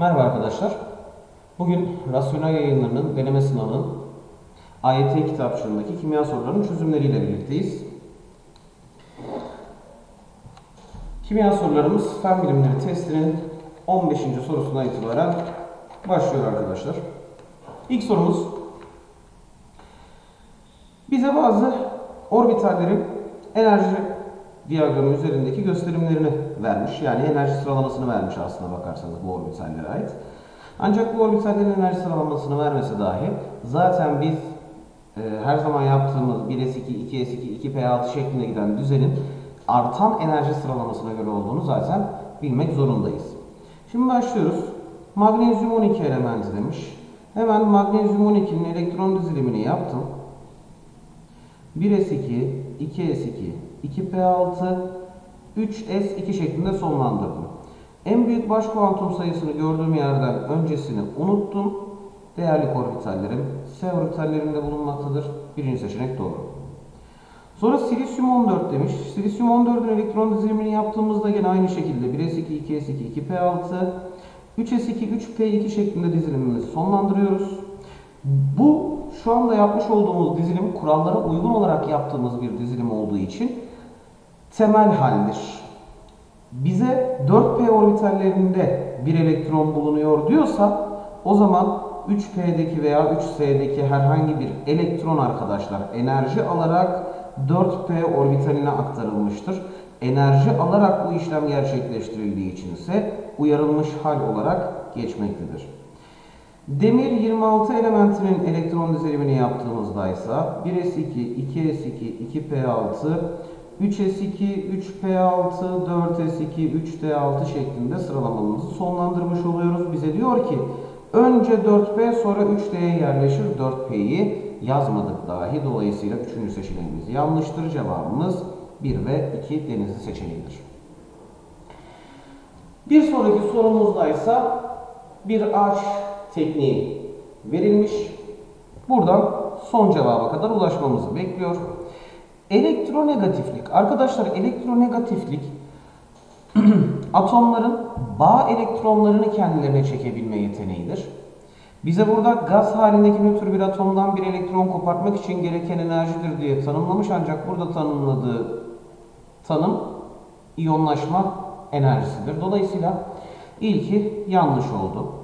Merhaba arkadaşlar. Bugün rasyonel yayınlarının deneme sınavının AYT kitapçığındaki kimya sorularının çözümleriyle birlikteyiz. Kimya sorularımız fen bilimleri testinin 15. sorusundan itibaren başlıyor arkadaşlar. İlk sorumuz bize bazı orbitallerin enerji diyagramı üzerindeki gösterimlerini vermiş. Yani enerji sıralamasını vermiş aslına bakarsanız bu orbitallere ait. Ancak bu orbitallerin enerji sıralamasını vermesi dahi zaten biz e, her zaman yaptığımız 1s2, 2s2, 2p6 şeklinde giden düzenin artan enerji sıralamasına göre olduğunu zaten bilmek zorundayız. Şimdi başlıyoruz. Magnezyum 12 elementi demiş. Hemen magnezyum 12'nin elektron dizilimini yaptım. 1s2, 2s2, 2p6, 3s2 şeklinde sonlandırdım. En büyük baş kuantum sayısını gördüğüm yerden öncesini unuttum. Değerli orbitallerim S orbitallerinde bulunmaktadır. Birinci seçenek doğru. Sonra silisyum 14 demiş. Silisyum 14'ün elektron dizilimini yaptığımızda yine aynı şekilde 1s2, 2s2, 2p6, 3s2, 3p2 şeklinde dizilimimizi sonlandırıyoruz. Bu şu anda yapmış olduğumuz dizilim kurallara uygun olarak yaptığımız bir dizilim olduğu için temel haldir. Bize 4p orbitallerinde bir elektron bulunuyor diyorsa o zaman 3p'deki veya 3s'deki herhangi bir elektron arkadaşlar enerji alarak 4p orbitaline aktarılmıştır. Enerji alarak bu işlem gerçekleştirildiği için ise uyarılmış hal olarak geçmektedir. Demir 26 elementinin elektron dizilimini yaptığımızda ise 1s2, 2s2, 2p6, 3s2, 3p6, 4s2, 3d6 şeklinde sıralamamızı sonlandırmış oluyoruz. Bize diyor ki önce 4p sonra 3d'ye yerleşir 4p'yi yazmadık dahi. Dolayısıyla 3. seçeneğimiz yanlıştır. Cevabımız 1 ve 2 denizli seçeneğidir. Bir sonraki sorumuzda ise bir ağaç tekniği verilmiş. Buradan son cevaba kadar ulaşmamızı bekliyor. Elektronegatiflik. Arkadaşlar elektronegatiflik atomların bağ elektronlarını kendilerine çekebilme yeteneğidir. Bize burada gaz halindeki nötr bir atomdan bir elektron kopartmak için gereken enerjidir diye tanımlamış ancak burada tanımladığı tanım iyonlaşma enerjisidir. Dolayısıyla ilki yanlış oldu.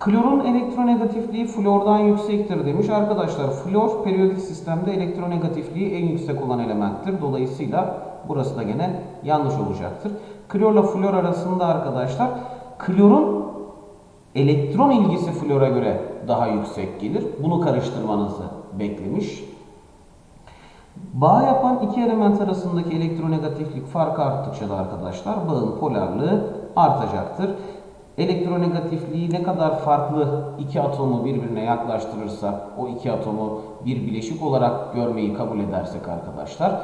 Klorun elektronegatifliği flordan yüksektir demiş. Arkadaşlar flor periyodik sistemde elektronegatifliği en yüksek olan elementtir. Dolayısıyla burası da gene yanlış olacaktır. Klorla flor arasında arkadaşlar klorun elektron ilgisi flora göre daha yüksek gelir. Bunu karıştırmanızı beklemiş. Bağ yapan iki element arasındaki elektronegatiflik farkı arttıkça da arkadaşlar bağın polarlığı artacaktır. Elektronegatifliği ne kadar farklı iki atomu birbirine yaklaştırırsa o iki atomu bir bileşik olarak görmeyi kabul edersek arkadaşlar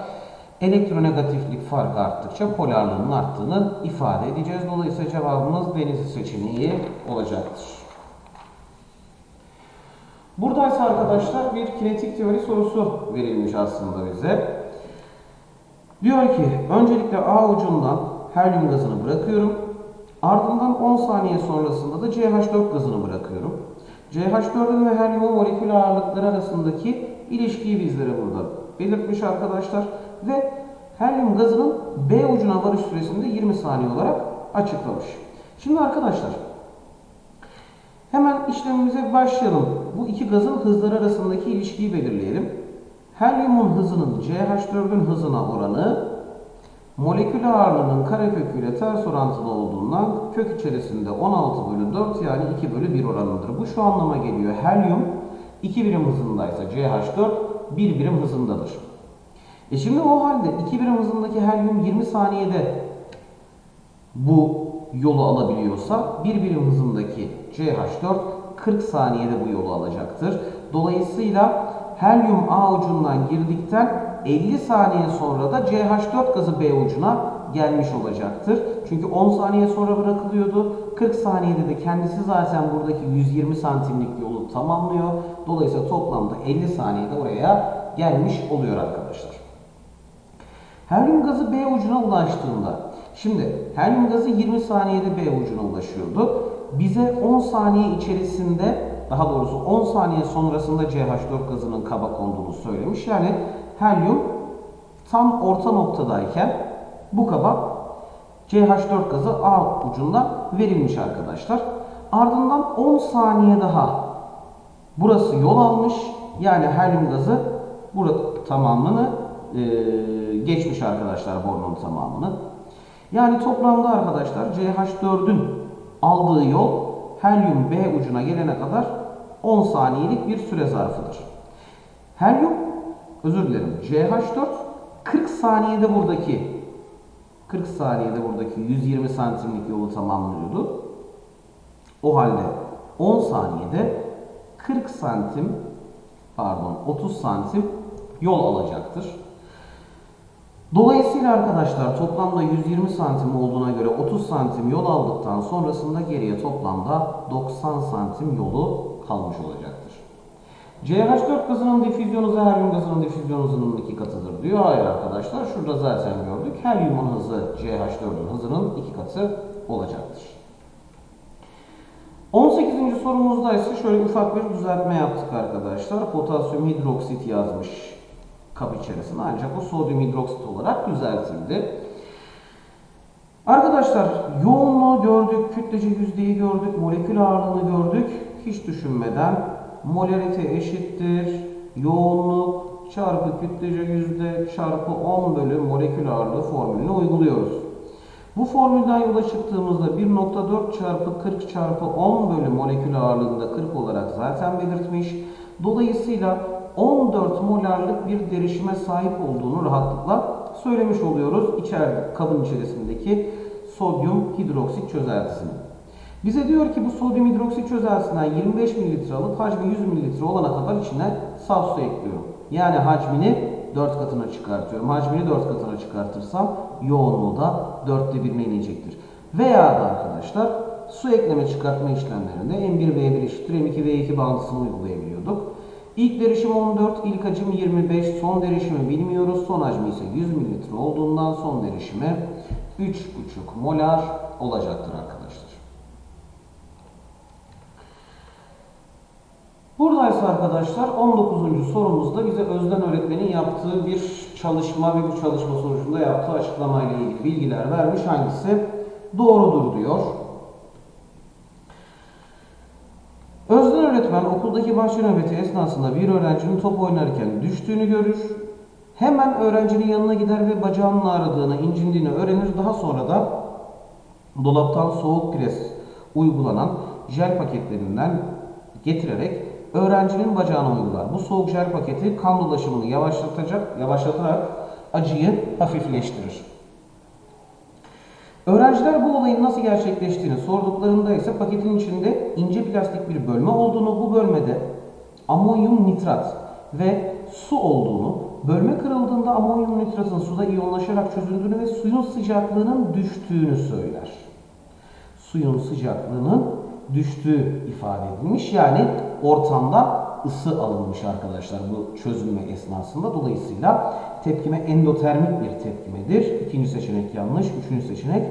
elektronegatiflik farkı arttıkça polarlığının arttığını ifade edeceğiz. Dolayısıyla cevabımız deniz seçeneği olacaktır. Buradaysa arkadaşlar bir kinetik teori sorusu verilmiş aslında bize. Diyor ki öncelikle A ucundan helyum gazını bırakıyorum. Ardından 10 saniye sonrasında da CH4 gazını bırakıyorum. CH4'ün ve helyumun molekül ağırlıkları arasındaki ilişkiyi bizlere burada belirtmiş arkadaşlar. Ve helyum gazının B ucuna varış süresinde 20 saniye olarak açıklamış. Şimdi arkadaşlar hemen işlemimize başlayalım. Bu iki gazın hızları arasındaki ilişkiyi belirleyelim. Helyumun hızının CH4'ün hızına oranı molekül ağırlığının kareköküyle ters orantılı olduğundan kök içerisinde 16 bölü 4 yani 2 bölü 1 oranıdır. Bu şu anlama geliyor. Helyum 2 birim hızındaysa CH4 1 birim hızındadır. E şimdi o halde 2 birim hızındaki helyum 20 saniyede bu yolu alabiliyorsa 1 birim hızındaki CH4 40 saniyede bu yolu alacaktır. Dolayısıyla helyum A ucundan girdikten 50 saniye sonra da CH4 gazı B ucuna gelmiş olacaktır. Çünkü 10 saniye sonra bırakılıyordu. 40 saniyede de kendisi zaten buradaki 120 santimlik yolu tamamlıyor. Dolayısıyla toplamda 50 saniyede oraya gelmiş oluyor arkadaşlar. Helyum gazı B ucuna ulaştığında, şimdi helyum gazı 20 saniyede B ucuna ulaşıyordu. bize 10 saniye içerisinde daha doğrusu 10 saniye sonrasında CH4 gazının kaba konduğunu söylemiş. Yani helyum tam orta noktadayken bu kaba CH4 gazı A ucunda verilmiş arkadaşlar. Ardından 10 saniye daha burası yol almış. Yani helyum gazı burada tamamını e, geçmiş arkadaşlar borunun tamamını. Yani toplamda arkadaşlar CH4'ün aldığı yol helyum B ucuna gelene kadar 10 saniyelik bir süre zarfıdır. Helyum, özür dilerim, CH4 40 saniyede buradaki 40 saniyede buradaki 120 santimlik yolu tamamlıyordu. O halde 10 saniyede 40 santim pardon 30 santim yol alacaktır. Dolayısıyla arkadaşlar toplamda 120 santim olduğuna göre 30 santim yol aldıktan sonrasında geriye toplamda 90 santim yolu kalmış olacaktır. CH4 gazının difüzyon hızı helyum gazının difüzyon hızının iki katıdır diyor. Hayır arkadaşlar şurada zaten gördük. Helyumun hızı CH4'ün hızının iki katı olacaktır. 18. sorumuzda ise şöyle ufak bir düzeltme yaptık arkadaşlar. Potasyum hidroksit yazmış kap içerisinde ancak o sodyum hidroksit olarak düzeltildi. Arkadaşlar yoğunluğu gördük, kütlece yüzdeyi gördük, molekül ağırlığını gördük. Hiç düşünmeden molarite eşittir yoğunluk çarpı kütlece yüzde çarpı 10 bölü molekül ağırlığı formülünü uyguluyoruz. Bu formülden yola çıktığımızda 1.4 çarpı 40 çarpı 10 bölü molekül ağırlığında 40 olarak zaten belirtmiş. Dolayısıyla 14 molarlık bir derişime sahip olduğunu rahatlıkla söylemiş oluyoruz içeride kabın içerisindeki sodyum hidroksit çözeltisini. Bize diyor ki bu sodyum hidroksit çözeltisinden 25 mililitre alıp hacmi 100 mililitre olana kadar içine saf su ekliyorum. Yani hacmini 4 katına çıkartıyorum. Hacmini 4 katına çıkartırsam yoğunluğu da 4'te 1'ine inecektir. Veya da arkadaşlar su ekleme çıkartma işlemlerinde M1V1 eşittir M2V2 bağıntısını uygulayabiliyorduk. İlk derişim 14, ilk hacim 25, son derişimi bilmiyoruz. Son hacmi ise 100 mililitre olduğundan son derişimi 3,5 molar olacaktır arkadaşlar. Buradaysa arkadaşlar 19. sorumuzda bize Özden öğretmenin yaptığı bir çalışma ve bu çalışma sonucunda yaptığı açıklamayla ilgili bilgiler vermiş. Hangisi doğrudur diyor. Özden öğretmen okuldaki bahçe nöbeti esnasında bir öğrencinin top oynarken düştüğünü görür. Hemen öğrencinin yanına gider ve bacağının ağrıdığını, incindiğini öğrenir. Daha sonra da dolaptan soğuk pres uygulanan jel paketlerinden getirerek öğrencinin bacağına uygular. Bu soğuk jel paketi kan dolaşımını yavaşlatacak, yavaşlatarak acıyı hafifleştirir. Öğrenciler bu olayın nasıl gerçekleştiğini sorduklarında ise paketin içinde ince plastik bir bölme olduğunu, bu bölmede amonyum nitrat ve su olduğunu, bölme kırıldığında amonyum nitratın suda iyonlaşarak çözüldüğünü ve suyun sıcaklığının düştüğünü söyler. Suyun sıcaklığının düştüğü ifade edilmiş. Yani ortamda ısı alınmış arkadaşlar bu çözülme esnasında. Dolayısıyla tepkime endotermik bir tepkimedir. İkinci seçenek yanlış, üçüncü seçenek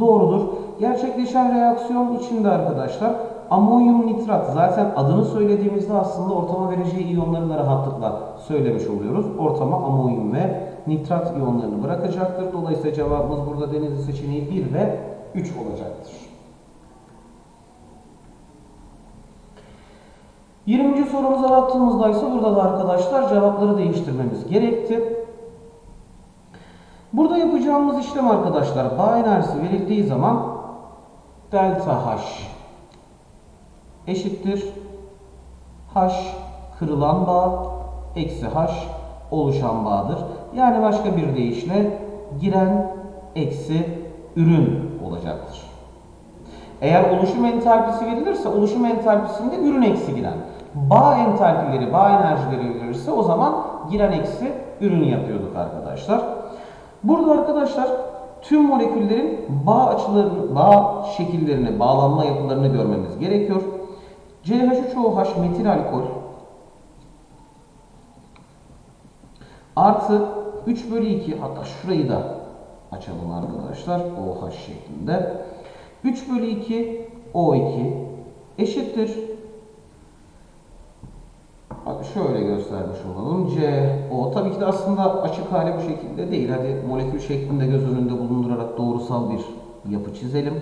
doğrudur. Gerçekleşen reaksiyon içinde arkadaşlar amonyum nitrat zaten adını söylediğimizde aslında ortama vereceği iyonları da rahatlıkla söylemiş oluyoruz. Ortama amonyum ve nitrat iyonlarını bırakacaktır. Dolayısıyla cevabımız burada denizli seçeneği 1 ve 3 olacaktır. 20. sorumuza baktığımızda ise burada da arkadaşlar cevapları değiştirmemiz gerekti. Burada yapacağımız işlem arkadaşlar enerjisi verildiği zaman delta H eşittir H kırılan bağ eksi H oluşan bağdır. Yani başka bir deyişle giren eksi ürün olacaktır. Eğer oluşum entalpisi verilirse oluşum entalpisinde ürün eksi giren. Bağ entalpileri, bağ enerjileri verilirse o zaman giren eksi ürün yapıyorduk arkadaşlar. Burada arkadaşlar tüm moleküllerin bağ açılarını, bağ şekillerini, bağlanma yapılarını görmemiz gerekiyor. CH3OH metil alkol artı 3 bölü 2 hatta şurayı da açalım arkadaşlar OH şeklinde. 3 bölü 2 O2 eşittir. Bak şöyle göstermiş olalım. C, O. Tabii ki de aslında açık hali bu şekilde değil. Hadi molekül şeklinde göz önünde bulundurarak doğrusal bir yapı çizelim.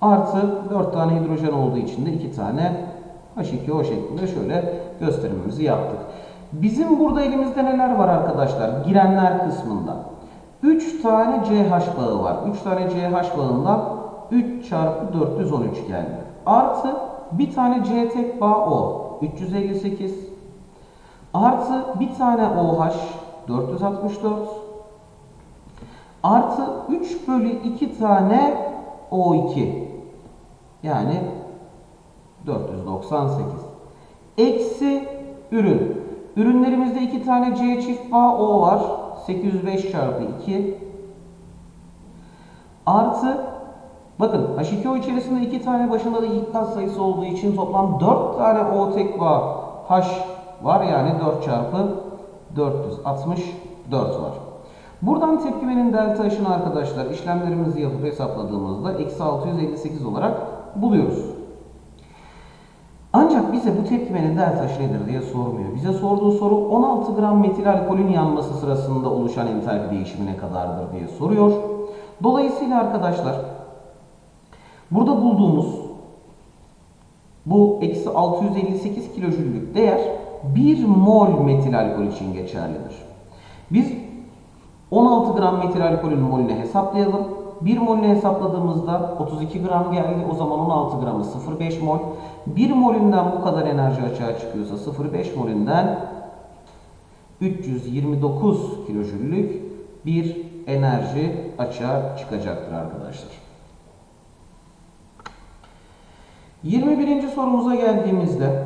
Artı 4 tane hidrojen olduğu için de 2 tane H2O şeklinde şöyle gösterimimizi yaptık. Bizim burada elimizde neler var arkadaşlar? Girenler kısmında. 3 tane CH bağı var. 3 tane CH bağından 3 çarpı 413 geldi. Artı bir tane C tek bağ O. 358. Artı bir tane OH. 464. Artı 3 bölü 2 tane O2. Yani 498. Eksi ürün. Ürünlerimizde 2 tane C çift bağ O var. 805 çarpı 2. Artı bakın H2O içerisinde 2 tane başında da ilk kat sayısı olduğu için toplam 4 tane O tek bağ H var. Yani 4 çarpı 464 var. Buradan tepkimenin delta H'ını arkadaşlar işlemlerimizi yapıp hesapladığımızda eksi 658 olarak buluyoruz. Ancak bize bu tepkimenin delta H nedir diye sormuyor. Bize sorduğu soru 16 gram metil alkolün yanması sırasında oluşan entalpi değişimi ne kadardır diye soruyor. Dolayısıyla arkadaşlar burada bulduğumuz bu eksi 658 kilojüllük değer 1 mol metil alkol için geçerlidir. Biz 16 gram metil alkolün molünü hesaplayalım. 1 molünü hesapladığımızda 32 gram geldi. O zaman 16 gramı 0,5 mol. 1 molünden bu kadar enerji açığa çıkıyorsa 0,5 molünden 329 kilojüllük bir enerji açığa çıkacaktır arkadaşlar. 21. sorumuza geldiğimizde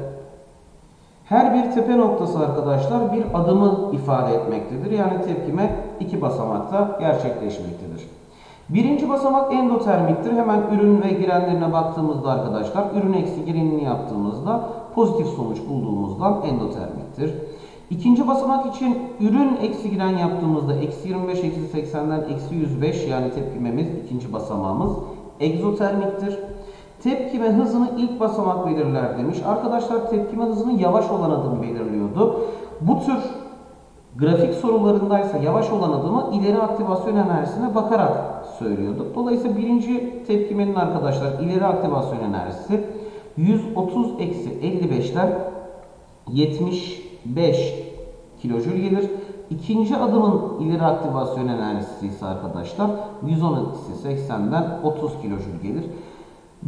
her bir tepe noktası arkadaşlar bir adımı ifade etmektedir. Yani tepkime iki basamakta gerçekleşmektedir. Birinci basamak endotermiktir. Hemen ürün ve girenlerine baktığımızda arkadaşlar ürün eksi girenini yaptığımızda pozitif sonuç bulduğumuzdan endotermiktir. İkinci basamak için ürün eksi giren yaptığımızda eksi 25 eksi 80'den eksi 105 yani tepkimemiz ikinci basamağımız egzotermiktir. Tepkime hızını ilk basamak belirler demiş. Arkadaşlar tepkime hızını yavaş olan adım belirliyordu. Bu tür grafik sorularındaysa yavaş olan adımı ileri aktivasyon enerjisine bakarak söylüyorduk. Dolayısıyla birinci tepkimenin arkadaşlar ileri aktivasyon enerjisi 130 eksi 55'ten 75 kilojül gelir. İkinci adımın ileri aktivasyon enerjisi ise arkadaşlar 110 eksi 80'den 30 kilojül gelir.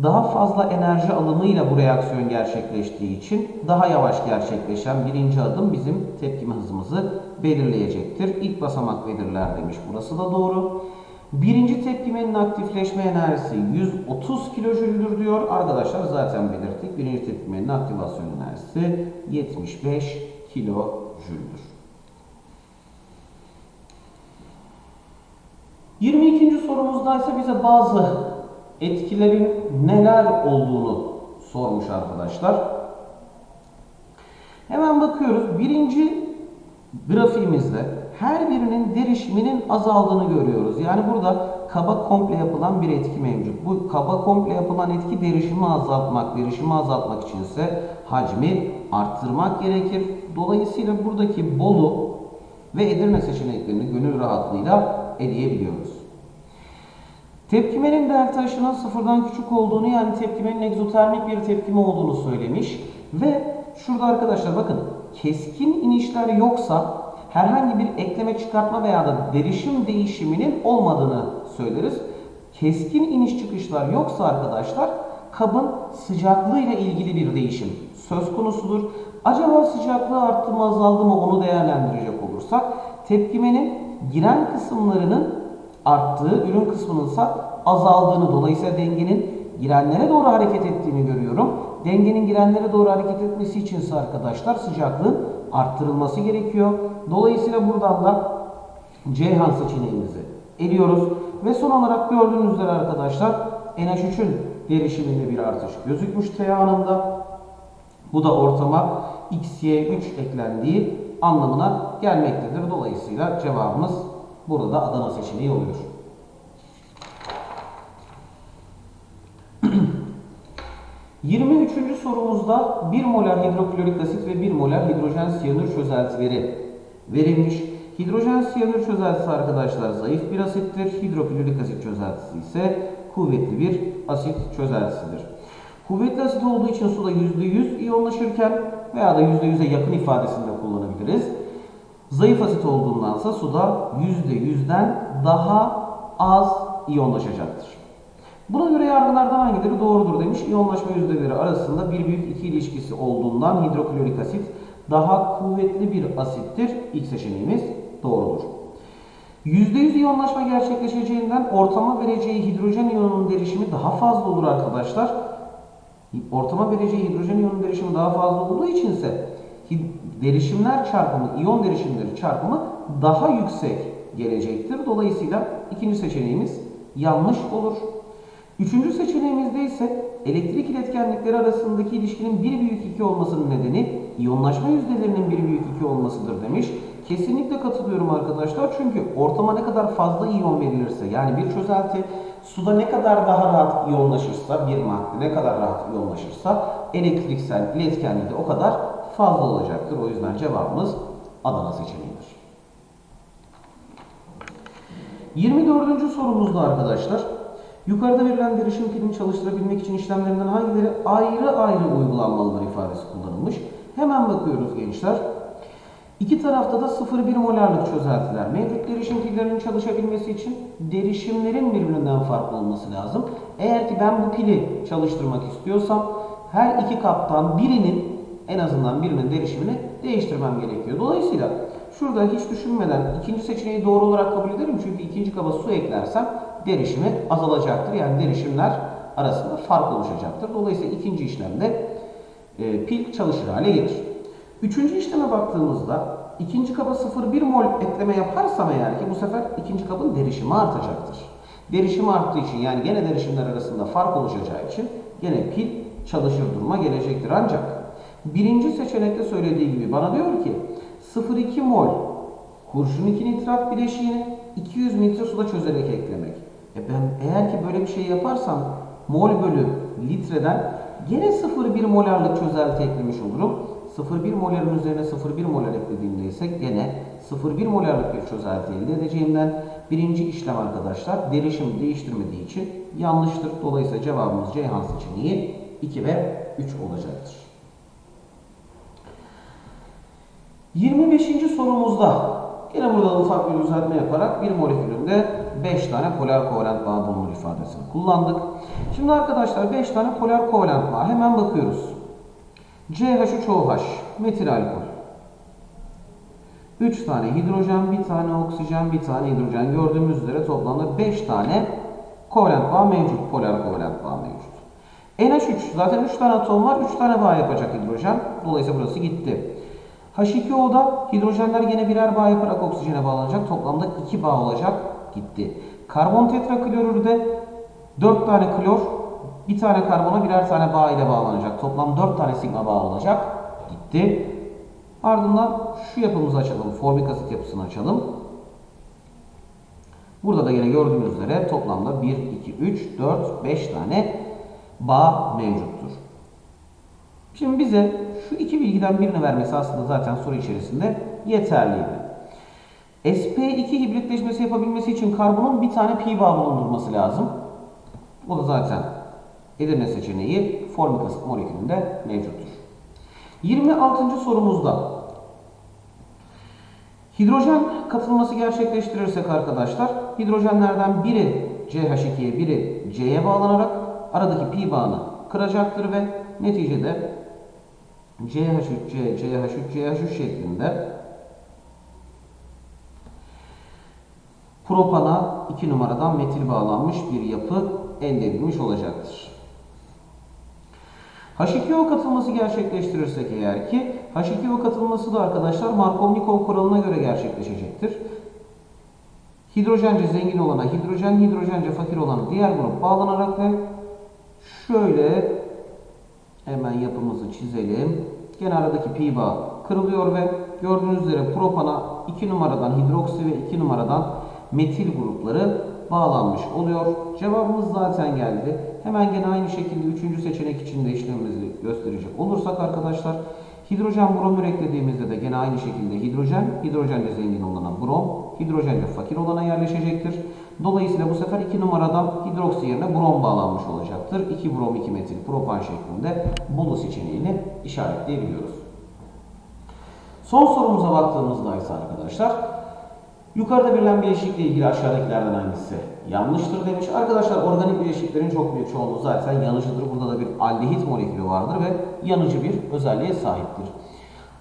Daha fazla enerji alımıyla bu reaksiyon gerçekleştiği için daha yavaş gerçekleşen birinci adım bizim tepkime hızımızı belirleyecektir. İlk basamak belirler demiş. Burası da doğru. Birinci tepkimenin aktifleşme enerjisi 130 kilojüldür diyor. Arkadaşlar zaten belirttik. Birinci tepkimenin aktivasyon enerjisi 75 kilojüldür. 22. sorumuzda ise bize bazı etkilerin neler olduğunu sormuş arkadaşlar. Hemen bakıyoruz. Birinci grafiğimizde her birinin derişiminin azaldığını görüyoruz. Yani burada kaba komple yapılan bir etki mevcut. Bu kaba komple yapılan etki derişimi azaltmak. Derişimi azaltmak içinse hacmi arttırmak gerekir. Dolayısıyla buradaki Bolu ve Edirne seçeneklerini gönül rahatlığıyla eleyebiliyoruz. Tepkimenin delta H'ının sıfırdan küçük olduğunu yani tepkimenin egzotermik bir tepkime olduğunu söylemiş. Ve şurada arkadaşlar bakın keskin inişler yoksa herhangi bir ekleme çıkartma veya da derişim değişiminin olmadığını söyleriz. Keskin iniş çıkışlar yoksa arkadaşlar kabın sıcaklığıyla ilgili bir değişim söz konusudur. Acaba sıcaklığı arttı mı azaldı mı onu değerlendirecek olursak tepkimenin giren kısımlarının arttığı, ürün kısmının ise azaldığını, dolayısıyla dengenin girenlere doğru hareket ettiğini görüyorum. Dengenin girenlere doğru hareket etmesi için ise arkadaşlar sıcaklığın arttırılması gerekiyor. Dolayısıyla buradan da Ceyhan seçeneğimizi eliyoruz. Ve son olarak gördüğünüz üzere arkadaşlar NH3'ün derişiminde bir artış gözükmüş T anında. Bu da ortama XY3 eklendiği anlamına gelmektedir. Dolayısıyla cevabımız burada Adana seçeneği oluyor. 23. sorumuzda 1 molar hidroklorik asit ve 1 molar hidrojen siyanür çözeltileri verilmiş. Hidrojen siyanür çözeltisi arkadaşlar zayıf bir asittir. Hidroklorik asit çözeltisi ise kuvvetli bir asit çözeltisidir. Kuvvetli asit olduğu için suda %100 iyonlaşırken veya da %100'e yakın ifadesinde kullanabiliriz. Zayıf asit olduğundansa suda %100'den daha az iyonlaşacaktır. Buna göre yargılardan hangileri doğrudur demiş. İyonlaşma yüzdeleri arasında bir büyük iki ilişkisi olduğundan hidroklorik asit daha kuvvetli bir asittir. İlk seçeneğimiz doğrudur. %100 iyonlaşma gerçekleşeceğinden ortama vereceği hidrojen iyonunun derişimi daha fazla olur arkadaşlar. Ortama vereceği hidrojen iyonunun derişimi daha fazla olduğu için ise derişimler çarpımı, iyon derişimleri çarpımı daha yüksek gelecektir. Dolayısıyla ikinci seçeneğimiz yanlış olur. Üçüncü seçeneğimizde ise elektrik iletkenlikleri arasındaki ilişkinin 1 büyük 2 olmasının nedeni iyonlaşma yüzdelerinin 1 büyük 2 olmasıdır demiş. Kesinlikle katılıyorum arkadaşlar. Çünkü ortama ne kadar fazla iyon verilirse yani bir çözelti suda ne kadar daha rahat iyonlaşırsa bir madde ne kadar rahat iyonlaşırsa elektriksel iletkenliği de o kadar fazla olacaktır. O yüzden cevabımız Adana seçeneğidir. 24. sorumuzda arkadaşlar yukarıda verilen derişim pilini çalıştırabilmek için işlemlerinden hangileri ayrı ayrı uygulanmalıdır ifadesi kullanılmış. Hemen bakıyoruz gençler. İki tarafta da 0,1 molarlık çözeltiler mevcut. Derişim pillerinin çalışabilmesi için derişimlerin birbirinden farklı olması lazım. Eğer ki ben bu pili çalıştırmak istiyorsam her iki kaptan birinin en azından birinin derişimini değiştirmem gerekiyor. Dolayısıyla şurada hiç düşünmeden ikinci seçeneği doğru olarak kabul ederim. Çünkü ikinci kaba su eklersem derişimi azalacaktır. Yani derişimler arasında fark oluşacaktır. Dolayısıyla ikinci işlemde e, pil çalışır hale gelir. Üçüncü işleme baktığımızda ikinci kaba 0,1 mol ekleme yaparsam eğer ki bu sefer ikinci kabın derişimi artacaktır. Derişimi arttığı için yani gene derişimler arasında fark oluşacağı için gene pil çalışır duruma gelecektir. Ancak birinci seçenekte söylediği gibi bana diyor ki 0,2 mol kurşun 2 nitrat bileşiğini 200 litre suda çözerek eklemek. E ben eğer ki böyle bir şey yaparsam mol bölü litreden gene 0,1 molarlık çözelti eklemiş olurum. 0,1 moların üzerine 0,1 molar eklediğimde ise gene 0,1 molarlık bir çözelti elde edeceğimden birinci işlem arkadaşlar derişim değiştirmediği için yanlıştır. Dolayısıyla cevabımız Ceyhan seçeneği 2 ve 3 olacaktır. 25. sorumuzda yine burada ufak bir düzeltme yaparak bir molekülünde 5 tane polar kovalent bağ bulunur ifadesini kullandık. Şimdi arkadaşlar 5 tane polar kovalent bağ hemen bakıyoruz. CH3OH metil alkol. 3 tane hidrojen, bir tane oksijen, bir tane hidrojen gördüğümüz üzere toplamda 5 tane kovalent bağ mevcut, polar kovalent bağ mevcut. NH3 zaten 3 tane atom var, 3 tane bağ yapacak hidrojen. Dolayısıyla burası gitti. H2O'da hidrojenler yine birer bağ yaparak oksijene bağlanacak. Toplamda 2 bağ olacak. Gitti. Karbon tetraklorürde 4 tane klor, bir tane karbona birer tane bağ ile bağlanacak. Toplam 4 tane sigma bağ olacak. Gitti. Ardından şu yapımızı açalım. Formik asit yapısını açalım. Burada da yine gördüğünüz üzere toplamda 1, 2, 3, 4, 5 tane bağ mevcuttur. Şimdi bize şu iki bilgiden birini vermesi aslında zaten soru içerisinde yeterliydi. Sp2 hibritleşmesi yapabilmesi için karbonun bir tane pi bağ bulundurması lazım. O da zaten Edirne seçeneği formik asit molekülünde mevcuttur. 26. sorumuzda hidrojen katılması gerçekleştirirsek arkadaşlar hidrojenlerden biri CH2'ye biri C'ye bağlanarak aradaki pi bağını kıracaktır ve neticede CH3C, CH3, CH3 şeklinde propana 2 numaradan metil bağlanmış bir yapı elde edilmiş olacaktır. H2O katılması gerçekleştirirsek eğer ki H2O katılması da arkadaşlar Markovnikov kuralına göre gerçekleşecektir. Hidrojence zengin olana hidrojen, hidrojence fakir olana diğer grup bağlanarak ve şöyle hemen yapımızı çizelim. Gene aradaki pi bağ kırılıyor ve gördüğünüz üzere propana 2 numaradan hidroksi ve 2 numaradan metil grupları bağlanmış oluyor. Cevabımız zaten geldi. Hemen gene aynı şekilde üçüncü seçenek için de işlemimizi gösterecek olursak arkadaşlar hidrojen bromür eklediğimizde de gene aynı şekilde hidrojen, hidrojenle zengin olana brom, hidrojenle fakir olana yerleşecektir. Dolayısıyla bu sefer 2 numaradan hidroksi yerine brom bağlanmış olacaktır. 2 brom 2 metil propan şeklinde Bolu seçeneğini işaretleyebiliyoruz. Son sorumuza baktığımızda ise arkadaşlar yukarıda verilen bileşikle ilgili aşağıdakilerden hangisi yanlıştır demiş. Arkadaşlar organik bileşiklerin çok büyük çoğunluğu zaten yanıcıdır. Burada da bir aldehit molekülü vardır ve yanıcı bir özelliğe sahiptir.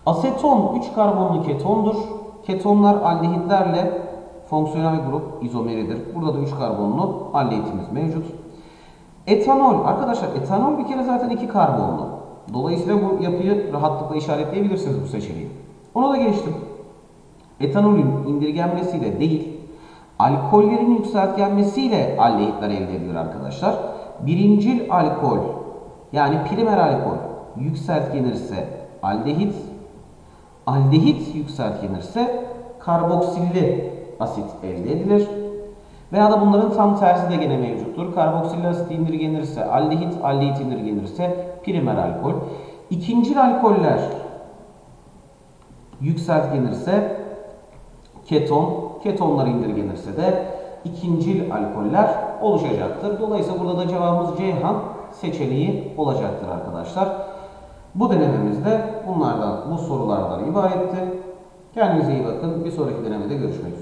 Aseton 3 karbonlu ketondur. Ketonlar aldehitlerle fonksiyonel grup izomeridir. Burada da 3 karbonlu aldehitimiz mevcut. Etanol arkadaşlar etanol bir kere zaten 2 karbonlu. Dolayısıyla bu yapıyı rahatlıkla işaretleyebilirsiniz bu seçeneği. Ona da geçtim. Etanolün indirgenmesiyle değil, alkollerin yükseltgenmesiyle aldehitler elde edilir arkadaşlar. Birincil alkol yani primer alkol yükseltgenirse aldehit, aldehit yükseltgenirse karboksilli asit elde edilir. Veya da bunların tam tersi de gene mevcuttur. Karboksilli asit indirgenirse aldehit, aldehit indirgenirse primer alkol. İkincil alkoller yükseltgenirse keton, ketonlar indirgenirse de ikincil alkoller oluşacaktır. Dolayısıyla burada da cevabımız Ceyhan seçeneği olacaktır arkadaşlar. Bu denememizde bunlardan, bu sorulardan ibaretti. Kendinize iyi bakın. Bir sonraki denemede görüşmek üzere.